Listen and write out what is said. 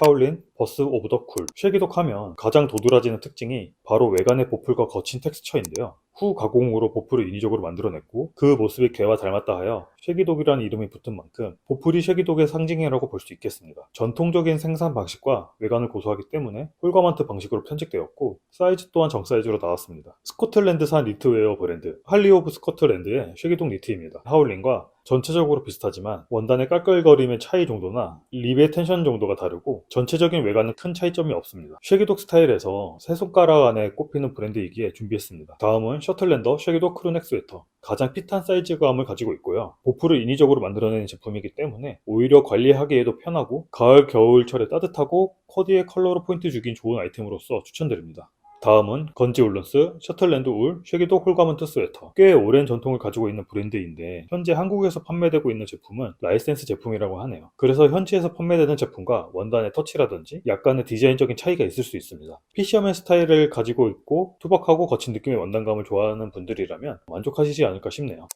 하울린, 버스 오브 더 쿨. 쉐기독 하면 가장 도드라지는 특징이 바로 외관의 보풀과 거친 텍스처인데요. 후 가공으로 보풀을 인위적으로 만들어냈고 그 모습이 개와 닮았다 하여 쉐기독이라는 이름이 붙은 만큼 보풀이 쉐기독의 상징이라고 볼 수 있겠습니다. 전통적인 생산 방식과 외관을 고수하기 때문에 홀가만트 방식으로 편집되었고 사이즈 또한 정사이즈로 나왔습니다. 스코틀랜드산 니트웨어 브랜드 할리 오브 스코틀랜드의 쉐기독 니트입니다. 하울린과 전체적으로 비슷하지만 원단의 깔깔거림의 차이 정도나 립의 텐션 정도가 다르고 전체적인 외관은 큰 차이점이 없습니다. 쉐기독 스타일에서 세 손가락 안에 꼽히는 브랜드이기에 준비했습니다. 다음은 셔틀랜더 쉐기독 크루넥 스웨터. 가장 핏한 사이즈감을 가지고 있고요. 보풀을 인위적으로 만들어내는 제품이기 때문에 오히려 관리하기에도 편하고 가을 겨울철에 따뜻하고 코디에 컬러로 포인트 주긴 좋은 아이템으로서 추천드립니다. 다음은 건지 울런스 셔틀랜드 울 쉐기도 홀가먼트 스웨터. 꽤 오랜 전통을 가지고 있는 브랜드인데 현재 한국에서 판매되고 있는 제품은 라이센스 제품이라고 하네요. 그래서 현지에서 판매되는 제품과 원단의 터치라든지 약간의 디자인적인 차이가 있을 수 있습니다. 피셔맨 스타일을 가지고 있고 투박하고 거친 느낌의 원단감을 좋아하는 분들이라면 만족하시지 않을까 싶네요